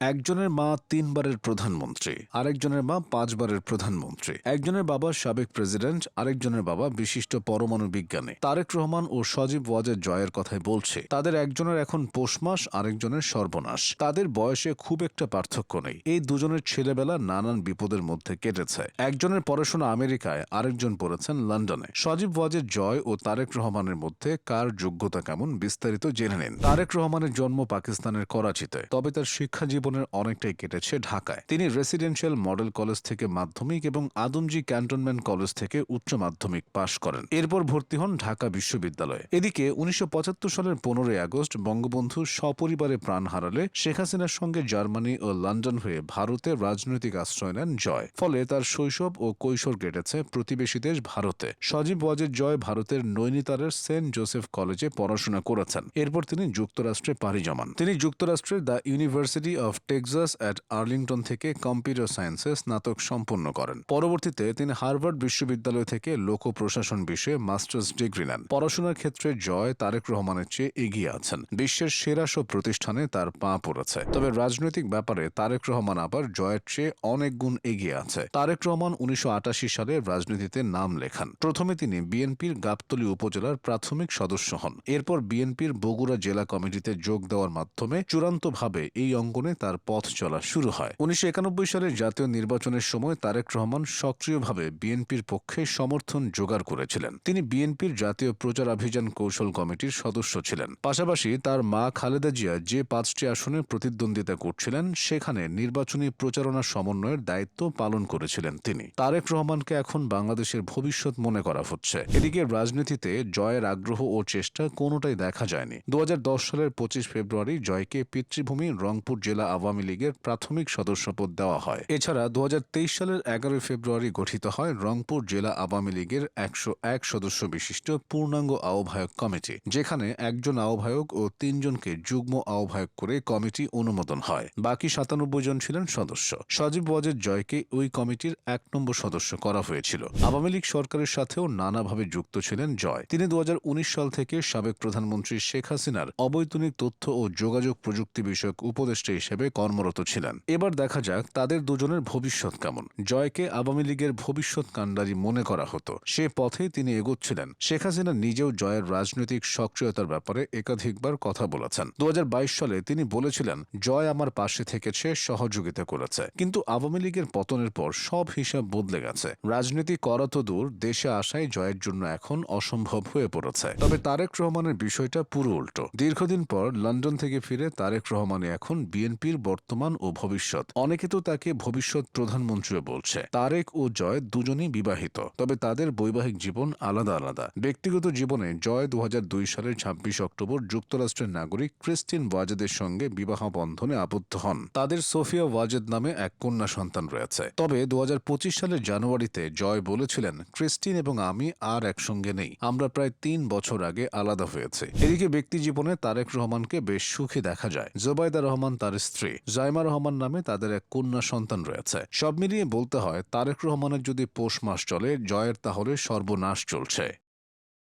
একজনের মা তিনবারের প্রধানমন্ত্রী, আরেকজনের মা পাঁচবারের প্রধানমন্ত্রী। একজনের বাবা সাবেক প্রেসিডেন্ট, আরেকজনের বাবা বিশিষ্ট পরমাণু বিজ্ঞানী। তারেক রহমান ও সজীব ওয়াজের জয়ের কথাই বলছে, তাদের একজনের এখন পৌষ মাস আরেকজনের সর্বনাশ। তাদের বয়সে খুব একটা পার্থক্য নেই। এই দুজনের ছেলেবেলা নানান বিপদের মধ্যে কেটেছে। একজনের পড়াশোনা আমেরিকায়, আরেকজন পড়েছেন লন্ডনে। সজীব ওয়াজের জয় ও তারেক রহমানের মধ্যে কার যোগ্যতা কেমন বিস্তারিত জেনে নিন। তারেক রহমানের জন্ম পাকিস্তানের করাচিতে, তবে তার শিক্ষা জীবনের অনেকটাই কেটেছে ঢাকায়। তিনি রেসিডেন্সিয়াল মডেল কলেজ থেকে মাধ্যমিক এবং আদমজি ক্যান্টনমেন্ট কলেজ থেকে উচ্চ মাধ্যমিক পাশ করেন। এরপর ভর্তি হন ঢাকা বিশ্ববিদ্যালয়ে। এদিকে উনিশশো পঁচাত্তর সালের পনেরোই আগস্ট বঙ্গবন্ধু সপরিবারে প্রাণ হারালে শেখ হাসিনার সঙ্গে জার্মানি ও লন্ডন হয়ে ভারতে রাজনৈতিক আশ্রয় নেন জয়। ফলে তার শৈশব ও কৈশোর কেটেছে প্রতিবেশী দেশ ভারতে। সজীব ওয়াজের জয় ভারতের নৈনিতালের সেন্ট জোসেফ কলেজে পড়াশোনা করেছেন। এরপর তিনি যুক্তরাষ্ট্রে পাড়ি জমান। তিনি যুক্তরাষ্ট্রের the University of Texas at Arlington থেকে কম্পিউটার সায়েন্সে স্নাতক সম্পন্ন করেন। পরবর্তীতে তিনি হার্ভার্ড বিশ্ববিদ্যালয় থেকে লোক প্রশাসন বিষয়ে মাস্টার্স ডিগ্রি নেন। পড়াশোনার ক্ষেত্রে জয় তারেক রহমানের চেয়ে এগিয়ে আছেন। বিশ্বের সেরা সব প্রতিষ্ঠানে তার পা পড়েছে। তবে রাজনৈতিক ব্যাপারে তারেক রহমান আবার জয়ের চেয়ে অনেক গুণ এগিয়ে আছে। তারেক রহমান উনিশশো আটাশি সালে রাজনীতিতে নাম লেখান। প্রথমে তিনি বিএনপির গাবতলী উপজেলার প্রাথমিক সদস্য হন। এরপর বিএনপির বগুড়া জেলা কমিটিতে যোগ দেওয়ার মাধ্যমে চূড়ান্তভাবে এই অঙ্গনে তার পথ চলা শুরু হয়। উনিশশো একানব্বই সালের জাতীয় নির্বাচনের সময় তারেক রহমান সক্রিয়ভাবে বিএনপির পক্ষে সমর্থন জোগাড় করেছিলেন। তিনি বিএনপির জাতীয় প্রচারাভিযান কৌশল কমিটির সদস্য ছিলেন। পাশাপাশি তার মা খালেদা জিয়া যে পাঁচটি আসনে প্রতিদ্বন্দ্বিতা করছিলেন, সেখানে নির্বাচনী প্রচারণা সমন্বয়ের দায়িত্ব পালন করেছিলেন তিনি। তারেক রহমানকে এখন বাংলাদেশের ভবিষ্যৎ মনে করা হচ্ছে। এদিকে রাজনীতিতে জয়ের আগ্রহ ও চেষ্টা কোনোটাই দেখা যায়নি। দু হাজার দশ সালের পঁচিশ ফেব্রুয়ারি জয়কে পিতৃভূমি রংপুর জেলা আওয়ামী লীগের প্রাথমিক সদস্যপদ দেওয়া হয়। এছাড়া দু হাজার তেইশ সালের এগারোই ফেব্রুয়ারি গঠিত হয় রংপুর জেলা আওয়ামী লীগের একশো এক সদস্য বিশিষ্ট পূর্ণাঙ্গ আহ্বায়ক কমিটি, যেখানে একজন আহ্বায়ক ও তিনজনকে যুগ্ম আহ্বায়ক করে কমিটি অনুমোদন হয়। বাকি সাতানব্বই জন ছিলেন সদস্য। সজীব ওয়াজের জয়কে ওই কমিটির এক নম্বর সদস্য করা হয়েছিল। আওয়ামী লীগ সরকারের সাথেও নানাভাবে যুক্ত ছিলেন জয়। তিনি দু হাজার উনিশ সাল থেকে সাবেক প্রধানমন্ত্রী শেখ হাসিনার অবৈতনিক তথ্য ও যোগাযোগ প্রযুক্তি বিষয়ক উপদেষ্টা হিসেবে কর্মরত ছিলেন। এবার দেখা যাক তাদের দুজনের ভবিষ্যৎ কেমন। জয়কে আওয়ামী লীগের ভবিষ্যৎ কাণ্ডারি মনে করা হতো। সে পথেই তিনি এগোচ্ছিলেন। শেখ হাসিনা নিজেও জয়ের রাজনৈতিক সক্রিয়তার ব্যাপারে একাধিকবার কথা বলেছেন। দু সালে তিনি বলেছিলেন, জয় আমার পাশে থেকেছে, সহযোগিতা করেছে। কিন্তু আওয়ামী লীগের পতনের পর সব হিসাব বদলে গেছে। রাজনীতি করা তো দূর, দেশে আসাই জয়ের জন্য এখন অসম্ভব হয়ে পড়েছে। তবে তারেক রহমানের বিষয়টা পুরো উল্টো। দীর্ঘদিন পর লন্ডন থেকে ফিরে তারেক রহমান এখন বিএনপির বর্তমান ও ভবিষ্যৎ। অনেকে তো তাকে ভবিষ্যৎ প্রধানমন্ত্রীও বলছে। তারেক ও জয় দুজনই বিবাহিত, তবে তাদের বৈবাহিক জীবন আলাদা আলাদা। ব্যক্তিগত জীবনে জয় দু সালের ছাব্বিশ অক্টোবর যুক্তরাষ্ট্রের নাগরিক ক্রিস্টিন ওয়াজেদের সঙ্গে বিবাহ বন্ধনে আবদ্ধ হন। তাদের সোফিয়া ওয়াজেদ নামে এক কন্যা সন্তান রয়েছে। তবে দু হাজার পঁচিশ সালের জানুয়ারিতে জয় বলেছিলেন, ক্রিস্টিন এবং আমি আর একসঙ্গে নেই। আমরা প্রায় তিন বছর আগে আলাদা হয়েছে। এদিকে ব্যক্তি জীবনে তারেক রহমানকে বেশ সুখী দেখা যায়। জোবাইদা রহমান তার স্ত্রী। জাইমা রহমান নামে তাদের এক কন্যা সন্তান রয়েছে। সব মিলিয়ে বলতে হয়, তারেক রহমানের যদি পৌষ মাস চলে, জয়ের তাহলে সর্বনাশ চলছে।